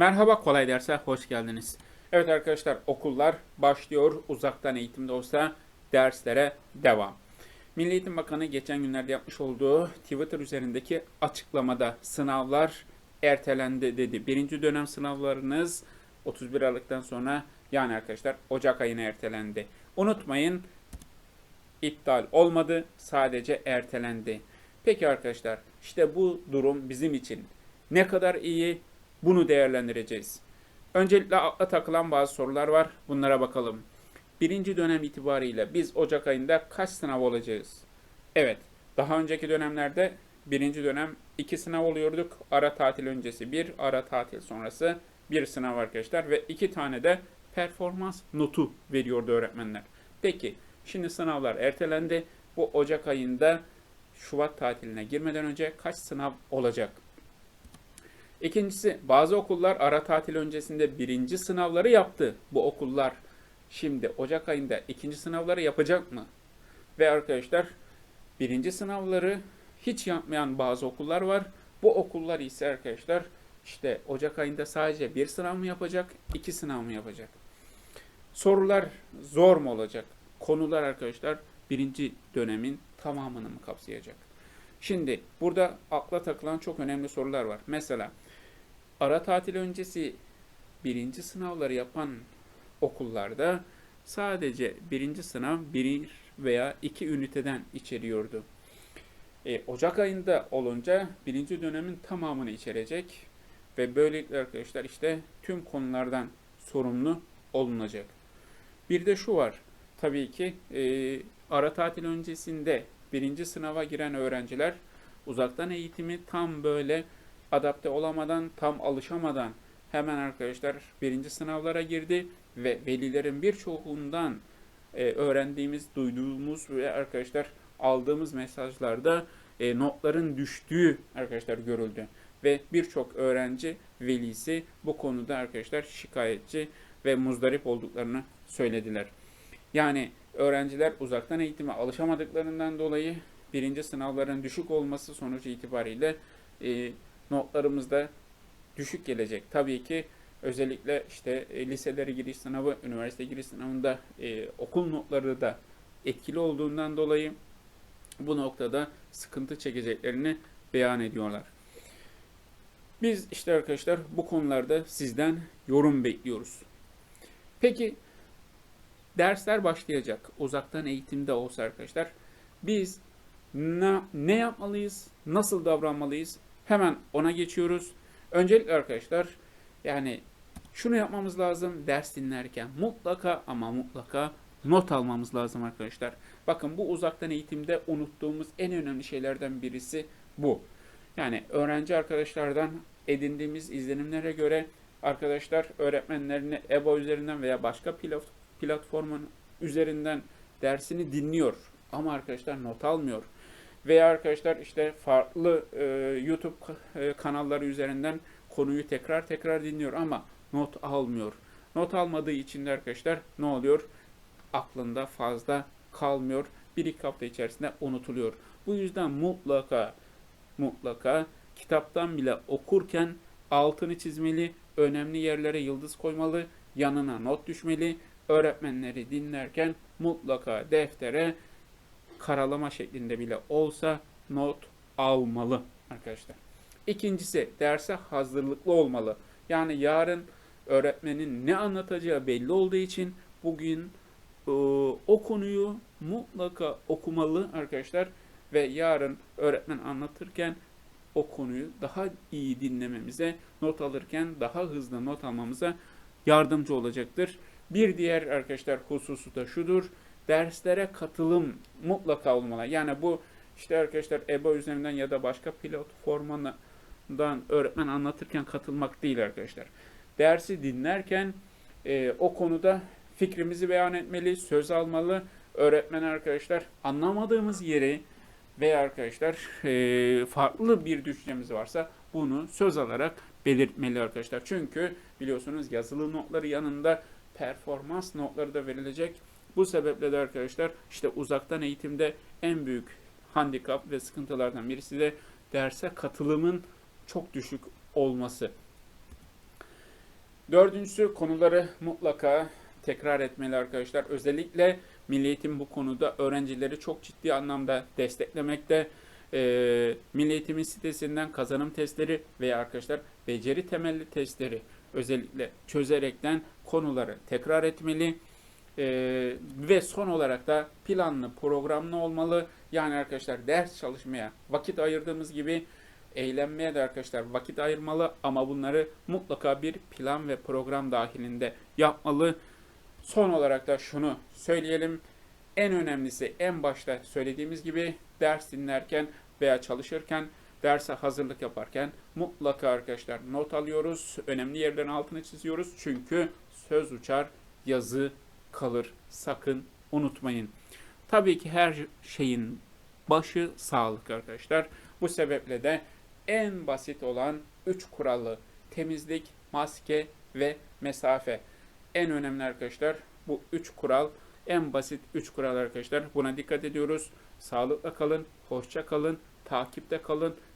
Merhaba kolay derse hoş geldiniz. Evet arkadaşlar okullar başlıyor. Uzaktan eğitimde olsa derslere devam. Milli Eğitim Bakanı geçen günlerde yapmış olduğu Twitter üzerindeki açıklamada sınavlar ertelendi dedi. Birinci dönem sınavlarınız 31 Aralık'tan sonra yani arkadaşlar Ocak ayına ertelendi. Unutmayın iptal olmadı sadece ertelendi. Peki arkadaşlar işte bu durum bizim için ne kadar iyi bunu değerlendireceğiz. Öncelikle akla takılan bazı sorular var. Bunlara bakalım. Birinci dönem itibariyle biz Ocak ayında kaç sınav olacağız? Evet, daha önceki dönemlerde birinci dönem iki sınav oluyorduk. Ara tatil öncesi bir, ara tatil sonrası bir sınav arkadaşlar ve iki tane de performans notu veriyordu öğretmenler. Peki, şimdi sınavlar ertelendi. Bu Ocak ayında Şubat tatiline girmeden önce kaç sınav olacak? İkincisi bazı okullar ara tatil öncesinde birinci sınavları yaptı. Bu okullar şimdi Ocak ayında ikinci sınavları yapacak mı? Ve arkadaşlar birinci sınavları hiç yapmayan bazı okullar var. Bu okullar ise arkadaşlar işte Ocak ayında sadece bir sınav mı yapacak, iki sınav mı yapacak? Sorular zor mu olacak? Konular arkadaşlar birinci dönemin tamamını mı kapsayacak? Şimdi burada akla takılan çok önemli sorular var. Mesela ara tatil öncesi birinci sınavları yapan okullarda sadece birinci sınav bir veya iki üniteden içeriyordu. E, Ocak ayında olunca birinci dönemin tamamını içerecek ve böylelikle arkadaşlar işte tüm konulardan sorumlu olunacak. Bir de şu var. Tabii ki e, ara tatil öncesinde birinci sınava giren öğrenciler uzaktan eğitimi tam böyle adapte olamadan, tam alışamadan hemen arkadaşlar birinci sınavlara girdi ve velilerin birçoğundan e, öğrendiğimiz, duyduğumuz ve arkadaşlar aldığımız mesajlarda e, notların düştüğü arkadaşlar görüldü. Ve birçok öğrenci velisi bu konuda arkadaşlar şikayetçi ve muzdarip olduklarını söylediler. Yani öğrenciler uzaktan eğitime alışamadıklarından dolayı birinci sınavların düşük olması sonucu itibariyle e, notlarımızda düşük gelecek. Tabii ki özellikle işte e, liselere giriş sınavı, üniversite giriş sınavında e, okul notları da etkili olduğundan dolayı bu noktada sıkıntı çekeceklerini beyan ediyorlar. Biz işte arkadaşlar bu konularda sizden yorum bekliyoruz. Peki dersler başlayacak. Uzaktan eğitimde olsa arkadaşlar biz ne, ne yapmalıyız? Nasıl davranmalıyız? Hemen ona geçiyoruz. Öncelikle arkadaşlar yani şunu yapmamız lazım ders dinlerken mutlaka ama mutlaka not almamız lazım arkadaşlar. Bakın bu uzaktan eğitimde unuttuğumuz en önemli şeylerden birisi bu. Yani öğrenci arkadaşlardan edindiğimiz izlenimlere göre arkadaşlar öğretmenlerini EBA üzerinden veya başka platformun üzerinden dersini dinliyor. Ama arkadaşlar not almıyor. Veya arkadaşlar işte farklı e, YouTube e, kanalları üzerinden konuyu tekrar tekrar dinliyor ama not almıyor. Not almadığı için de arkadaşlar ne oluyor? Aklında fazla kalmıyor. Bir iki hafta içerisinde unutuluyor. Bu yüzden mutlaka mutlaka kitaptan bile okurken altını çizmeli, önemli yerlere yıldız koymalı, yanına not düşmeli. Öğretmenleri dinlerken mutlaka deftere karalama şeklinde bile olsa not almalı arkadaşlar. İkincisi derse hazırlıklı olmalı. Yani yarın öğretmenin ne anlatacağı belli olduğu için bugün e, o konuyu mutlaka okumalı arkadaşlar ve yarın öğretmen anlatırken o konuyu daha iyi dinlememize, not alırken daha hızlı not almamıza yardımcı olacaktır. Bir diğer arkadaşlar hususu da şudur. Derslere katılım mutlaka olmalı. Yani bu işte arkadaşlar EBA üzerinden ya da başka platformundan öğretmen anlatırken katılmak değil arkadaşlar. Dersi dinlerken e, o konuda fikrimizi beyan etmeli, söz almalı. Öğretmen arkadaşlar anlamadığımız yeri veya arkadaşlar e, farklı bir düşüncemiz varsa bunu söz alarak belirtmeli arkadaşlar. Çünkü biliyorsunuz yazılı notları yanında performans notları da verilecek. Bu sebeple de arkadaşlar işte uzaktan eğitimde en büyük handikap ve sıkıntılardan birisi de derse katılımın çok düşük olması. Dördüncüsü konuları mutlaka tekrar etmeli arkadaşlar. Özellikle Milli Eğitim bu konuda öğrencileri çok ciddi anlamda desteklemekte. Ee, Milli Eğitim'in sitesinden kazanım testleri veya arkadaşlar beceri temelli testleri özellikle çözerekten konuları tekrar etmeli. Ee, ve son olarak da planlı, programlı olmalı. Yani arkadaşlar ders çalışmaya vakit ayırdığımız gibi eğlenmeye de arkadaşlar vakit ayırmalı ama bunları mutlaka bir plan ve program dahilinde yapmalı. Son olarak da şunu söyleyelim. En önemlisi en başta söylediğimiz gibi ders dinlerken veya çalışırken derse hazırlık yaparken mutlaka arkadaşlar not alıyoruz. Önemli yerlerin altını çiziyoruz. Çünkü söz uçar, yazı kalır. Sakın unutmayın. Tabii ki her şeyin başı sağlık arkadaşlar. Bu sebeple de en basit olan 3 kuralı temizlik, maske ve mesafe. En önemli arkadaşlar bu 3 kural en basit 3 kural arkadaşlar. Buna dikkat ediyoruz. Sağlıkla kalın, hoşça kalın, takipte kalın.